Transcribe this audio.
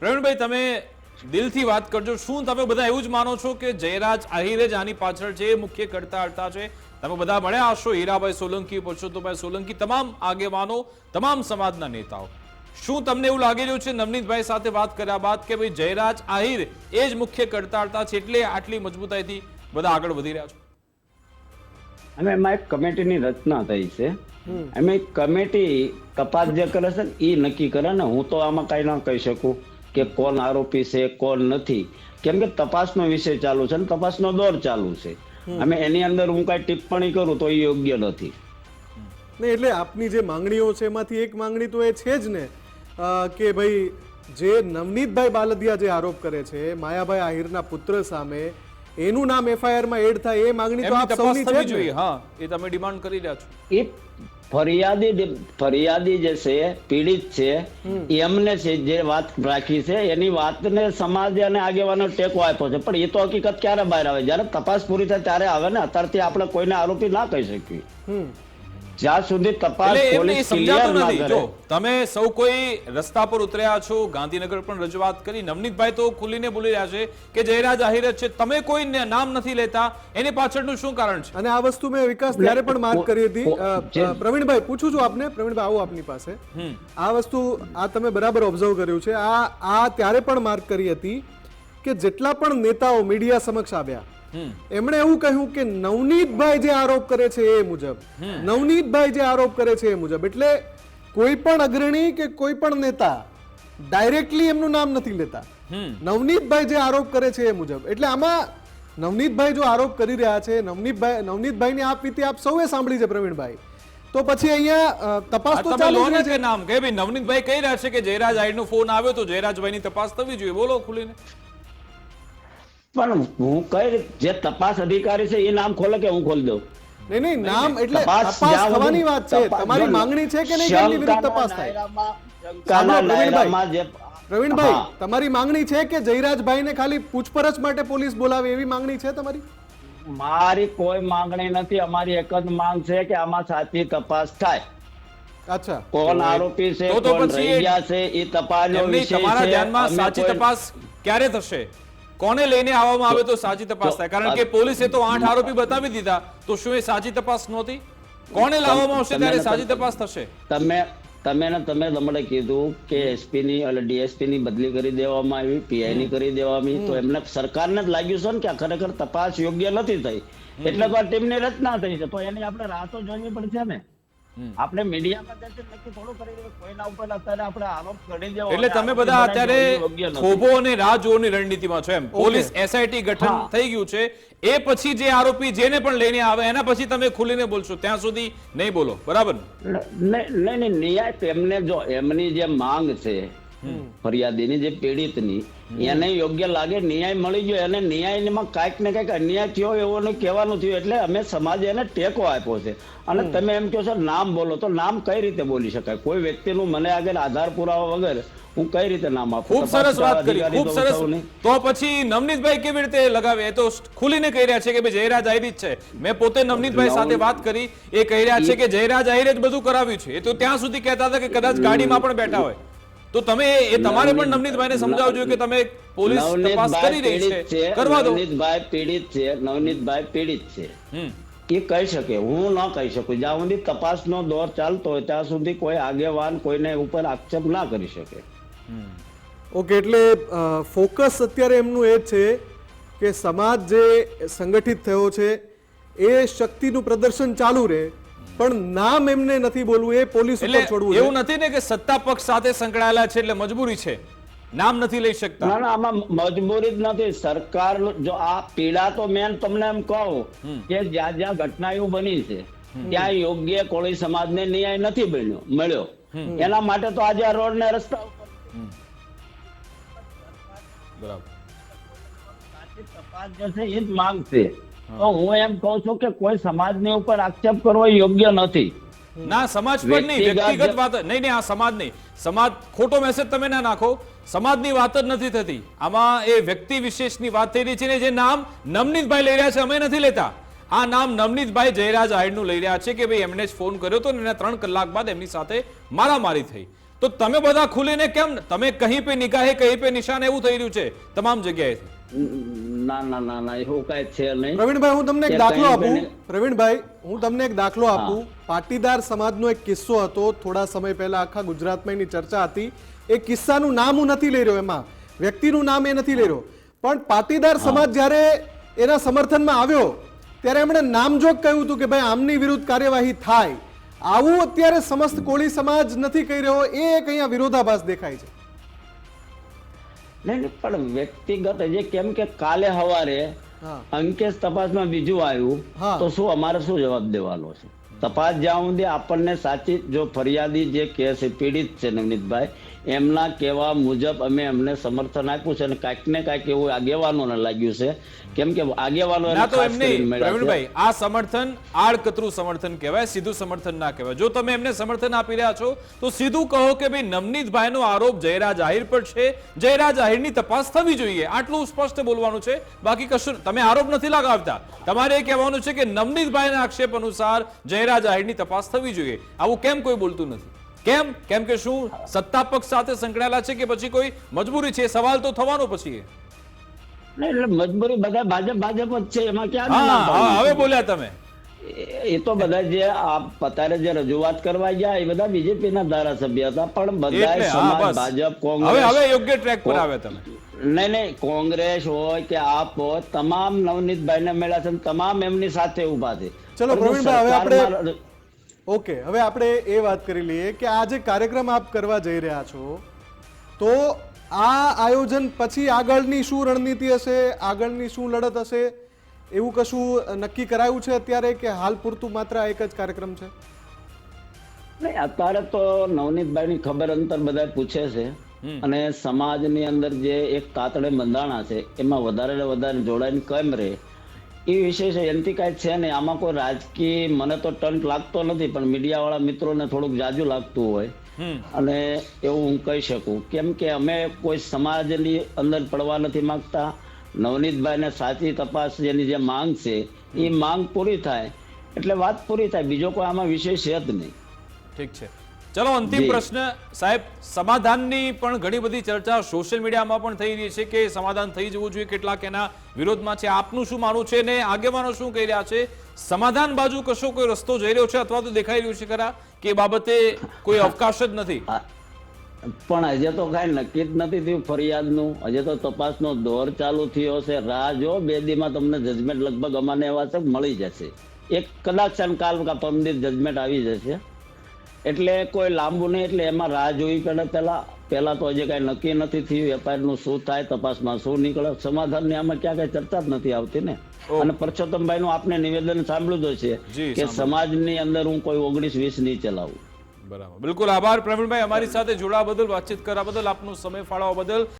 પ્રવીણભાઈ તમે દિલથી વાત કરજો. શું તમે બધા એવું જ માનો છો કે જયરાજ આહિરે જ આની પાછળ છે એ મુખ્ય કરતા હડતા છે? તમે બધા મળ્યા હશો હીરાભાઈ સોલંકી પરસોત્તમભાઈ સોલંકી તમામ આગેવાનો તમામ સમાજના નેતાઓ. શું તમને એવું લાગી રહ્યું છે નવનીતભાઈ સાથે વાત કર્યા બાદ કે ભાઈ જયરાજ આહિર એ જ મુખ્ય કરતા હડતા છે એટલે આટલી મજબૂતાઈથી બધા આગળ વધી રહ્યા છો? અમે એમાં એક કમિટીની રચના થઈ છે. એમાં એક કમિટી તપાસ જે કરે છે ને એ નક્કી કરે ને હું તો આમાં કઈ ના કહી શકું. કે કોણ આરોપી છે કોણ નથી. કેમ કે તપાસનો વિષય ચાલુ છે અને તપાસનો દોર ચાલુ છે. અમે એની અંદર હું કઈ ટિપ્પણી કરું તો એ યોગ્ય નથી. એટલે આપની જે માંગણીઓ છે એમાંથી એક માંગણી તો એ છે જ ને કે ભાઈ જે નવનીતભાઈ બાલદિયા જે આરોપ કરે છે માયાભાઈ આહિરના પુત્ર સામે એનું નામ એફઆઈઆરમાં એડ થાય એ માંગણી તો આપ સૌની છે થવી જોઈએ હા એ તમે ડિમાન્ડ કરી રહ્યા છો. એ ફરિયાદી જે- ફરિયાદી જે છે પીડિત છે એમને છે જે વાત રાખી છે એની વાતને સમાજ અને આગેવાનો ટેકો આપ્યો છે. પણ એ તો હકીકત ક્યારે બહાર આવે? જ્યારે તપાસ પૂરી થાય ત્યારે આવે ને અત્યારથી આપણે કોઈને આરોપી ના કહી શકીએ. જ્યાં સુધી તપાસ પોલીસ ક્લિયર ના કરે. જો તમે સૌ કોઈ રસ્તા પર ઉતર્યા છો ગાંધીનગર પણ રજૂઆત કરી નવનીતભાઈ તો ખુલીને બોલી રહ્યા છે કે જયરાજ આહિર છે. તમે કોઈ નામ નથી લેતા એની પાછળનું શું કારણ છે? અને આ વસ્તુ મેં વિકાસ ત્યારે પણ વાત કરી હતી. પ્રવીણભાઈ પૂછું છું આપને પ્રવીણભાઈ આવો આપની પાસે. આ વસ્તુ આ તમે બરાબર ઓબ્ઝર્વ કર્યું છે. આ આ ત્યારે પણ માર્ક કરી હતી કે જેટલા પણ નેતાઓ મીડિયા સમક્ષ આવ્યા એમણે એવું કહ્યું કે નવનીતભાઈ જે આરોપ કરે છે એ મુજબ. નવનીતભાઈ જે આરોપ કરે છે એ મુજબ. એટલે કોઈ પણ અગ્રણી કે કોઈ પણ નેતા ડાયરેક્ટલી એમનું નામ નથી લેતા. નવનીતભાઈ જે આરોપ કરે છે એ મુજબ. એટલે આમાં નવનીતભાઈ જો આરોપ કરી રહ્યા છે નવનીતભાઈ નવનીતભાઈની આપ વીતી આપ સૌએ સાંભળી છે પ્રવીણભાઈ. તો પછી અહીંયા તપાસ તો ચાલુ જ છે કે નામ કે ભાઈ નવનીતભાઈ કહી રહ્યા છે કે જયરાજ આહિરનો ફોન આવ્યો તો જયરાજભાઈની તપાસ થવી જોઈએ. બોલો ખુલીને. પણ હું કઈ જે તપાસ અધિકારી છે એ નામ ખોલે કે હું ખોલી દઉં? નહીં નહીં નામ એટલે તપાસ થવાની વાત છે. તમારી માંગણી છે કે નહીં કે એમની વિરુદ્ધ તપાસ થાય? પ્રવીણભાઈ. જે પ્રવીણભાઈ તમારી માંગણી છે કે જયરાજભાઈને ખાલી પૂછપરછ માટે પોલીસ બોલાવે એવી માંગણી છે તમારી? મારી કોઈ માંગણી નથી. અમારી એક જ માંગ છે કે આમાં સાચી તપાસ થાય. અચ્છા. કોણ આરોપી છે તો તો કોણ રહી ગયા છે એ તપાસનો તમારા ધ્યાનમાં સાચી તપાસ ક્યારે થશે? કોને લઈને આવવામાં આવે તો સાચી તપાસ થાય? કારણ કે પોલીસે તો આઠ આરોપી બતાવી દીધા. તો શું એ સાચી તપાસ નહોતી? કોને લાવવામાં આવશે ત્યારે સાચી તપાસ થશે? તમે તમે ને તમે તમને કીધું કે એસપી ની એટલે ડીએસપી ની બદલી કરી દેવામાં આવી પીઆઈ ની કરી દેવામાં આવી. તો એમને સરકારને જ લાગ્યું છે ને કે ખરેખર તપાસ યોગ્ય નથી થઈ. એટલે તો આ ટીમની રચના થઈ છે. તો એની આપણે રાહતો જોવી પડશે ને. આપણે મીડિયામાં જશે નક્કી થોડું કરી કોઈના ઉપર અત્યારે આપણે આરોપ કરી દેવો એટલે તમે બધા અત્યારે. થોભો અને રાહ જોવાની રણનીતિમાં છો એમ. પોલીસ એસઆઈટી ગઠન થઈ ગયું છે. એ પછી જે આરોપી જેને પણ લઈને આવે એના પછી તમે ખુલીને બોલશો. ત્યાં સુધી નહીં બોલો. બરાબર નહીં નહીં નહીં, ન્યાય એમને જો એમની જે માંગ છે ફરિયાદીની જે પીડિતની એને યોગ્ય લાગે ન્યાય મળી ગયો એને ન્યાયમાં કાંઈક ને કાંઈક અન્યાય થયો એવું કહેવાનું થયું એટલે અમે સમાજે એને ટેકો આપ્યો છે. અને તમે એમ કહો છો નામ બોલો તો નામ કઈ રીતે બોલી શકાય? કોઈ વ્યક્તિનું મને આગળ આધાર પુરાવા વગર હું કઈ રીતે નામ આપું? ખૂબ સરસ વાત કરી ખૂબ સરસ. તો પછી નવનીતભાઈ કેવી રીતે લગાવે? એ તો ખુલીને કહી રહ્યા છે કે ભાઈ જયરાજ આહિર જ છે. મેં પોતે નવનીતભાઈ સાથે વાત કરી એ કહી રહ્યા છે કે જયરાજ આહિરે જ બધું કરાવ્યું છે. એ તો ત્યાં સુધી કહેતા હતા કે કદાચ ગાડીમાં પણ બેઠા હોય. તો તમે એ- તમારે પણ નવનીતભાઈને સમજાવવું જોઈએ કે તમે પોલીસ તપાસ કરી રહી છે. છે કરવા દો. નવનીતભાઈ પીડિત છે નવનીતભાઈ પીડિત છે. એ કહી શકે હું ન કહી શકું. જ્યાં સુધી તપાસનો દોર ચાલતો હોય ત્યાં સુધી કોઈ આગેવાન કોઈને ઉપર આક્ષેપ ના કરી શકે. ઓકે એટલે ફોકસ અત્યારે એમનું એ છે કે સમાજ જે સંગઠિત થયો છે એ શક્તિનું પ્રદર્શન ચાલુ રહે. પણ નામ એમને નથી બોલવું એ પોલીસ ઉપર છોડવું એવું નથી ને કે સત્તા પક્ષ સાથે સંકળાયેલા છે એટલે મજબૂરી છે. નામ નથી લઈ શકતા. ના ના આમાં મજબૂરી જ નથી. સરકાર જો આ પીડા તો મેન તમને એમ કહું કે જ્યાં જ્યાં ઘટનાઓ બની છે ત્યાં યોગ્ય કોળી સમાજને ન્યાય નથી બન્યો મળ્યો. એના માટે તો આજે આ રોડ ને રસ્તા બરાબર. તપાસ જે છે એ જ માંગ છે તો હું એમ કહું છું કે કોઈ સમાજની ઉપર આક્ષેપ કરવો યોગ્ય નથી. ના સમાજ પર નહીં વ્યક્તિગત વાત નહીં નહીં આ સમાજ નહીં. સમાજ ખોટો મેસેજ તમે ના નાખો. સમાજની વાત જ નથી થતી. આમાં એ વ્યક્તિ વિશેષની વાત થઈ રહી છે ને જે નામ નવનીતભાઈ લઈ રહ્યા છે અમે નથી લેતા. આ નામ નવનીતભાઈ જયરાજ આહિરનું લઈ રહ્યા છે કે ભાઈ એમને જ ફોન કર્યો હતો ને એના ત્રણ કલાક બાદ એમની સાથે મારામારી થઈ. તો તમે બધા ખુલીને કેમ તમે કહી પે નિગાહે કહી પે નિશાન એવું થઈ રહ્યું છે તમામ જગ્યાએ ના ના ના ના એવું કઈ છે નહીં. પ્રવીણભાઈ હું તમને એક દાખલો આપું. પ્રવીણભાઈ હું તમને એક દાખલો આપું. પાટીદાર સમાજનો એક કિસ્સો હતો. થોડા સમય પહેલા આખા ગુજરાતમાં એની ચર્ચા હતી. એ કિસ્સાનું નામ હું નથી લઈ રહ્યો એમાં. વ્યક્તિનું નામ એ નથી લઈ રહ્યો. પણ પાટીદાર સમાજ જ્યારે એના સમર્થનમાં આવ્યો ત્યારે એમણે નામજોગ કહ્યું હતું કે ભાઈ આમની વિરુદ્ધ કાર્યવાહી થાય. આવું અત્યારે સમસ્ત કોળી સમાજ નથી કહી રહ્યો એ એક અહીંયા વિરોધાભાસ દેખાય છે. નહીં પણ વ્યક્તિગત જે કેમ કે કાલે સવારે અંકેશ તપાસમાં બીજું આવ્યું તો શું અમારે શું જવાબ દેવાનો છે? તપાસ જ્યાં સુધી આપણને સાચી જો ફરિયાદી જે કેસ છે પીડિત છે નવનીતભાઈ એમના કહેવા મુજબ અમે એમને સમર્થન આપ્યું છે અને કાંઈક ને કાંઈક એવું આગેવાનોને લાગ્યું છે. કેમ કે આગેવાનો. પ્રવીણભાઈ આ સમર્થન આડકતરું સમર્થન કહેવાય સીધું સમર્થન ના કહેવાય. જો તમે એમને સમર્થન આપી રહ્યા છો તો સીધું કહો કે ભાઈ નવનીતભાઈનો આરોપ જયરાજ આહિર પર છે. જયરાજ આહિરની તપાસ થવી જોઈએ આટલું સ્પષ્ટ બોલવાનું છે. બાકી કશું તમે આરોપ નથી લગાવતા. તમારે એ કહેવાનું છે કે નવનીતભાઈના આક્ષેપ અનુસાર જયરાજ આહિરની તપાસ થવી જોઈએ. આવું કેમ કોઈ બોલતું નથી? કેમ? કેમ કે શું? સત્તા પક્ષ સાથે સંકળાયેલા છે કે પછી કોઈ મજબૂરી છે? સવાલ તો થવાનો પછી. એટલે મજબૂરી બધા ભાજપ ભાજપ જ છે એમાં ક્યાં? હવે બોલ્યા તમે. એ- તો બધા જે આ પતારે જે રજૂઆત કરવા ગયા એ બધા બીજેપી ના ધારાસભ્ય હતા પણ બધા સમાજ ભાજપ કોંગ્રેસ હવે યોગ્ય ટ્રેક પર આવે તમે. નહીં નહીં કોંગ્રેસ હોય કે આપ હોય તમામ નવનીતભાઈ ને મળ્યા છે તમામ એમની સાથે ઊભા છે. ચલો, પ્રવીણભાઈ, હવે આપણે- ઓકે હવે આપણે એ વાત કરી લઈએ કે આ જે કાર્યક્રમ આપ કરવા જઈ રહ્યા છો તો આ આયોજન પછી આગળની શું રણનીતિ હશે આગળની શું લડત હશે એવું કશું નક્કી કરાયું છે અત્યારે કે હાલ પૂરતું માત્ર એક જ કાર્યક્રમ છે? નહીં અત્યારે તો નવનીતભાઈ ની ખબર અંતર બધા પૂછે છે. અને સમાજની અંદર જે એક કાતડે બંધાણા છે એમાં વધારે ને વધારે જોડાઈને કેમ રહે. એ વિશેષ છે એનાથી કાંઈ છે નહીં. આમાં કોઈ રાજકીય મને તો ટંટ લાગતો નથી પણ મીડિયાવાળા મિત્રોને થોડુંક જાજુ લાગતું હોય. અને એવું હું કહી શકું. કેમ કે અમે કોઈ સમાજની અંદર પડવા નથી માંગતા. નવનીતભાઈને સાચી તપાસ જેની જે માંગ છે એ માંગ પૂરી થાય. એટલે વાત પૂરી થાય. બીજો કોઈ આમાં વિષય છે જ નહીં. ઠીક છે. ચલો અંતિમ પ્રશ્ન. સાહેબ સમાધાનની પણ ઘણી બધી ચર્ચા સોશિયલ મીડિયામાં પણ થઈ રહી છે કે સમાધાન થઈ જવું જોઈએ કેટલાક એના વિરોધમાં છે. આપનું શું માનવું છે ને આગેવાનો શું કહી રહ્યા છે? સમાધાન બાજુ કશો કોઈ રસ્તો જઈ રહ્યો છે અથવા તો દેખાઈ રહ્યું છે ખરા? કે બાબતે કોઈ અવકાશ જ નથી? પણ હજે તો કાંઈ નક્કી જ નથી થયું ફરિયાદનું. હજે તો તપાસનો દોર ચાલુ થયો છે રાહ જો બે દીમાં તમને જજમેન્ટ લગભગ અમાને એવા છે મળી જશે. એક કદાચ કાલ કા પરમદિન જજમેન્ટ આવી જશે. એટલે કોઈ લાંબુ નહીં એટલે એમાં રાહ જોવી પડે પહેલા. પહેલા તો હજી કાંઈ નક્કી નથી થયું વેપારીનું શું થાય તપાસમાં શું નીકળે. સમાધાનની આમાં ક્યાં કઈ ચર્ચા જ નથી આવતી ને. અને પરસોત્તમભાઈ નું આપને નિવેદન સાંભળ્યું જ છે કે. સમાજની અંદર હું કોઈ ઓગણીસ વીસ નહીં ચલાવું. બરાબર. બિલકુલ આભાર પ્રવીણભાઈ. અમારી સાથે જોડાવા બદલ વાતચીત કરવા બદલ આપનો સમય ફાળવવા બદલ.